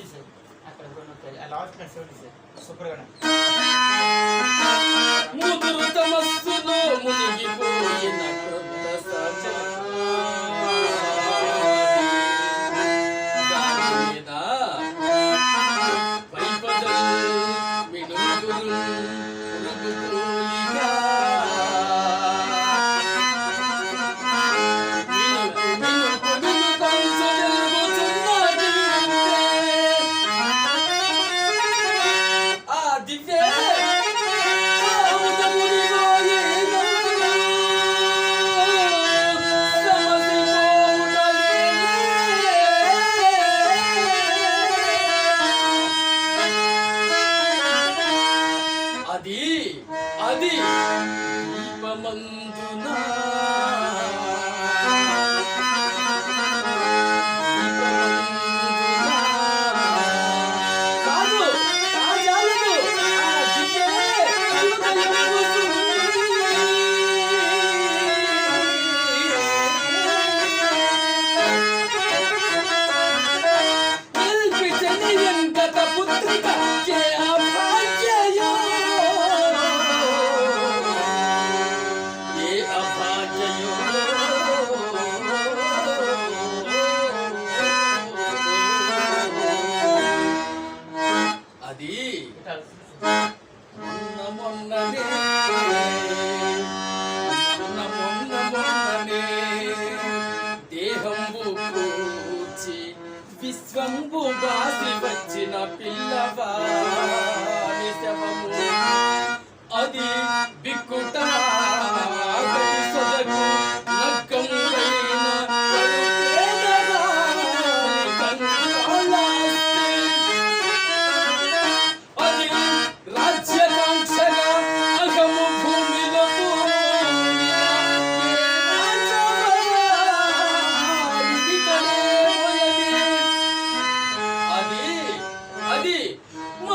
తీసేది అక్కడ లాస్ట్ సూపర్గా అది అది దీపమందునా? কাজ মন্না মন্না